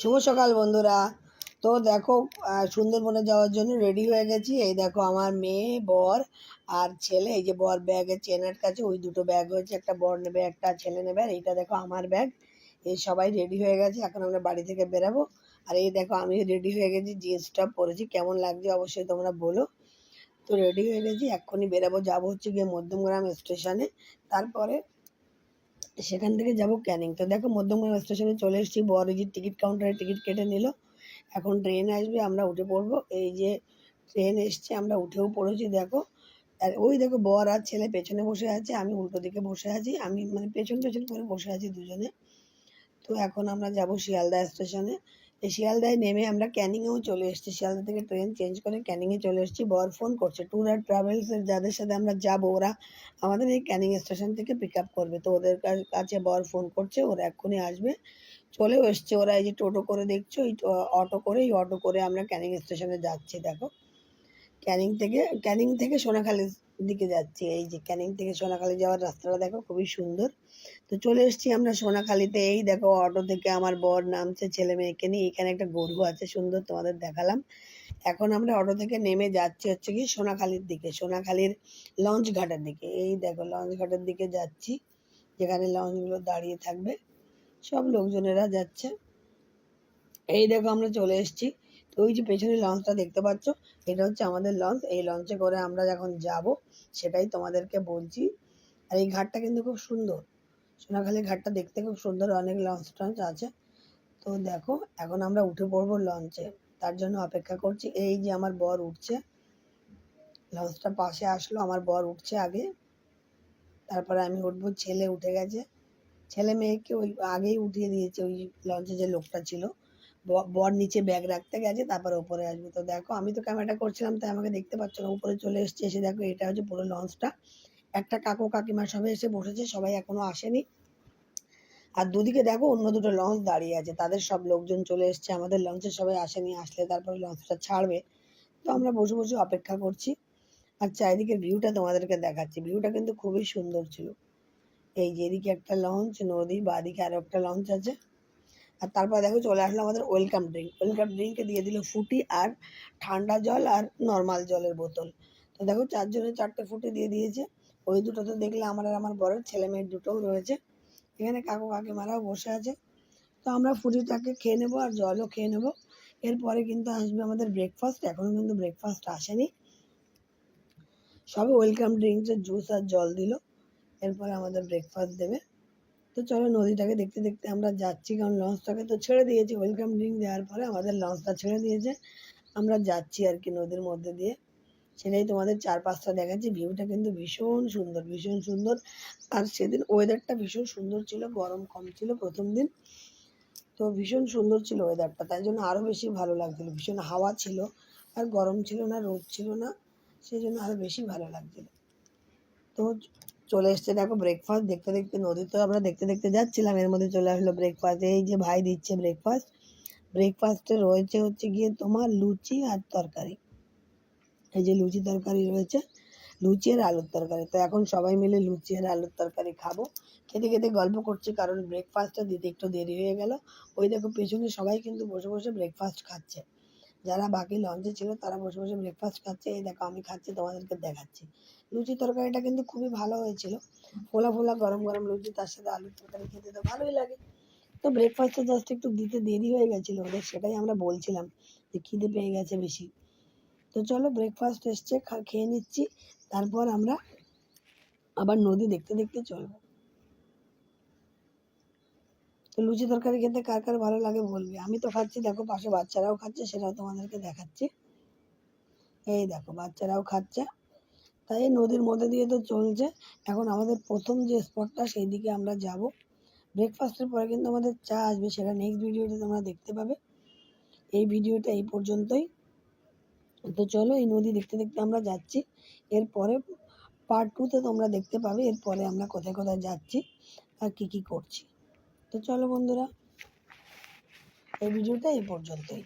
শুভ সকাল, বন্ধুরা। তো দেখো সুন্দরবনে যাওয়ার জন্য রেডি হয়ে গেছি। এই দেখো, আমার মেয়ে, বর আর ছেলে। এই যে বর ব্যাগের চেনার কাছে, ওই দুটো ব্যাগ হয়েছে একটা বর নেবে, একটা ছেলে নেবে, আর এইটা দেখো আমার ব্যাগ এই সবাই রেডি হয়ে গেছে, এখন আমরা বাড়ি থেকে বেরাবো। আর এই দেখো আমি রেডি হয়ে গেছি জিন্সটা পরেছি, কেমন লাগছে অবশ্যই তোমরা বলো। তো রেডি হয়ে গেছি, এক্ষুনি বেরাবো, যাব হচ্ছে গিয়ে মধ্যমগ্রাম স্টেশনে তারপরে সেখান থেকে যাব ক্যানিং। তো দেখো মধ্যমগ্রাম স্টেশনে চলে এসেছি। বড়জির টিকিট কাউন্টারে টিকিট কেটে নিল। এখন ট্রেন আসবে, আমরা উঠে পড়ব। এই যে ট্রেন এসছে, আমরা উঠেও পড়েছি, দেখো। আর ওই দেখো বর আর ছেলে পেছনে বসে আছে, আমি উল্টো দিকে বসে আছি। আমি মানে পেছন পেছন করে বসে আছি দুজনে। তো এখন আমরা যাব শিয়ালদা স্টেশনে এই শিয়ালদায় নেমে আমরা ক্যানিংয়েও চলে এসেছি। শিয়ালদা থেকে ট্রেন চেঞ্জ করে ক্যানিংয়ে চলে এসেছি। বর ফোন করছে ট্যুর আর ট্রাভেলসের যাদের সাথে আমরা যাব, ওরা আমাদের এই ক্যানিং স্টেশন থেকে পিক আপ করবে। তো ওদের কাছে বর ফোন করছে, ওরা এক্ষুনি আসবে। চলেও এসছে ওরা, এই যে টোটো করে দেখছ, এই অটো করে, এই অটো করে আমরা ক্যানিং স্টেশনে যাচ্ছি, দেখো। ক্যানিং থেকে ক্যানিং থেকে সোনাখালির দিকে যাচ্ছি, এই যে ক্যানিং থেকে সোনাখালি যাওয়ার রাস্তাটা দেখো খুবই সুন্দর। তো চলে এসেছি আমরা সোনাখালিতে, এই দেখো অটো থেকে আমার বর নামছে ছেলে মেয়েকে নিয়ে, এখানে একটা গরু আছে সুন্দর তোমাদের দেখালাম। এখন আমরা অটো থেকে নেমে যাচ্ছি হচ্ছে কি সোনাখালির দিকে, সোনাখালির লঞ্চ ঘাটের দিকে। এই দেখো লঞ্চ ঘাটের দিকে যাচ্ছি, যেখানে লঞ্চগুলো দাঁড়িয়ে থাকবে, সব লোকজনেরা যাচ্ছে। এই দেখো আমরা চলে এসেছি ওই যে পেছনে লঞ্চটা দেখতে পাচ্ছ, এটা হচ্ছে আমাদের লঞ্চ এই লঞ্চে করে আমরা যখন যাব, সেটাই তোমাদেরকে বলছি। আর এই ঘাটটা কিন্তু খুব সুন্দর। সোনাখালী ঘাটটা দেখতে খুব সুন্দর, অনেক লঞ্চ টঞ্চ আছে। তো দেখো, এখন আমরা উঠে পড়ব লঞ্চে তার জন্য অপেক্ষা করছি। এই যে আমার বর উঠছে। লঞ্চটা পাশে আসলো, আমার বর উঠছে আগে। তারপরে আমি উঠবো, ছেলে উঠে গেছে। ছেলে মেয়েকে ওই আগেই উঠিয়ে দিয়েছে ওই লঞ্চে যে লোকটা ছিল। বর নিচে ব্যাগ রাখতে গেছে, তারপরে উপরে আসবে। তো দেখো, আমি তো ক্যামেরাটা করছিলাম, তাই আমাকে দেখতে পাচ্ছ না। উপরে চলে এসছে, এসে দেখো, এটা হচ্ছে পুরো লঞ্চটা একটা কাকু কাকিমা সবাই এসে বসেছে, সবাই এখনও আসেনি। আর দুদিকে দেখো, অন্য দুটো লঞ্চ দাঁড়িয়ে আছে। তাদের সব লোকজন চলে এসছে, আমাদের লঞ্চে সবাই আসেনি, আসলে তারপরে লঞ্চটা ছাড়বে। তো আমরা বসে বসে অপেক্ষা করছি। আর চারিদিকের ভিউটা তোমাদেরকে দেখাচ্ছি। ভিউটা কিন্তু খুবই সুন্দর ছিল। এই যে এদিকে একটা লঞ্চ নদী, বাদিকে আরও একটা লঞ্চ আছে। আর তারপর দেখো চলে আসলো আমাদের ওয়েলকাম ড্রিঙ্ক ওয়েলকাম ড্রিঙ্কে দিয়ে দিল ফুটি আর ঠান্ডা জল আর নর্মাল জলের বোতল। তো দেখো চারজনে চারটে ফুটি দিয়ে দিয়েছে। ওই দুটো তো দেখলে আমার আর আমার বড় ছেলে মেয়ের দুটোও রয়েছে। এখানে কাকু কাকিমারাও বসে আছে। তো আমরা ফুটিটাকে খেয়ে নেব আর জলও খেয়ে নেব। এরপরে কিন্তু আসবে আমাদের ব্রেকফাস্ট এখনও কিন্তু ব্রেকফাস্ট আসেনি। সবে ওয়েলকাম ড্রিঙ্কসের জুস আর জল দিল। এরপরে আমাদের ব্রেকফাস্ট দেবে। তো চলো নদীটাকে দেখতে দেখতে আমরা যাচ্ছি, কারণ লঞ্চটাকে তো ছেড়ে দিয়েছি। ওয়েলকাম ড্রিঙ্ক দেওয়ার পরে আমাদের লঞ্চটা ছেড়ে দিয়েছে। আমরা যাচ্ছি আর কি নদীর মধ্যে দিয়ে। সেটাই তোমাদের চারপাশটা দেখাচ্ছি। ভিউটা কিন্তু ভীষণ সুন্দর ভীষণ সুন্দর। আর সেদিন ওয়েদারটা ভীষণ সুন্দর ছিল, গরম কম ছিল প্রথম দিন। তো ভীষণ সুন্দর ছিল ওয়েদারটা তাই জন্য আরও বেশি ভালো লাগছিল। ভীষণ হাওয়া ছিল, আর গরম ছিল না, রোদ ছিল না। সেই জন্য আরও বেশি ভালো লাগছিল। তো চলে এসছে, দেখো ব্রেকফাস্ট দেখতে দেখতে নদী তো আমরা দেখতে দেখতে যাচ্ছিলাম, এর মধ্যে চলে আসলো ব্রেকফাস্ট এই যে ভাই দিচ্ছে ব্রেকফাস্ট ব্রেকফাস্টে রয়েছে হচ্ছে গিয়ে তোমার লুচি আর তরকারি। এই যে লুচি তরকারি রয়েছে, লুচি আর আলুর তরকারি, তো এখন সবাই মিলে লুচি আর আলুর তরকারি খাব। খেতে খেতে গল্প করছি, কারণ ব্রেকফাস্টটা দিতে একটু দেরি হয়ে গেল। ওই দেখো পেছনে সবাই কিন্তু বসে বসে ব্রেকফাস্ট খাচ্ছে। যারা বাকি লঞ্চে ছিল তারা বসে বসে ব্রেকফাস্ট খাচ্ছে। এই দেখো আমি খাচ্ছি, তোমাদেরকে দেখাচ্ছি। লুচি তরকারিটা কিন্তু খুবই ভালো হয়েছিল। ফোলা ফোলা গরম গরম লুচি, তার সাথে আলুর তরকারি খেতে তো ভালোই লাগে। তো ব্রেকফাস্টে জাস্ট একটু দিতে দেরি হয়ে গেছিল ওদের, সেটাই আমরা বলছিলাম যে খিদে পেয়ে গেছে বেশি। তো চলো ব্রেকফাস্ট এসছে খেয়ে নিচ্ছি। তারপর আমরা আবার নদী দেখতে দেখতে চলবো। তো লুচি তরকারি খেতে কার কার ভালো লাগে বলবে? আমি তো খাচ্ছি, দেখো পাশে বাচ্চারাও খাচ্ছে, সেটাও তোমাদেরকে দেখাচ্ছি। এই দেখো, বাচ্চারাও খাচ্ছে। তাই নদীর মধ্যে দিয়ে তো চলছে। এখন আমাদের প্রথম যে স্পটটা সেই দিকে আমরা যাব। ব্রেকফাস্টের পরে কিন্তু আমাদের চা আসবে, সেটা নেক্সট ভিডিওতে তোমরা দেখতে পাবে। এই ভিডিওটা এই পর্যন্তই। তো চলো, এই নদী দেখতে দেখতে আমরা যাচ্ছি। এরপরে পার্ট টুতে তোমরা দেখতে পাবে এরপরে আমরা কোথায় কোথায় যাচ্ছি, আর কি কি করছি। তো চলো বন্ধুরা এই ভিডিওটা এই পর্যন্তই।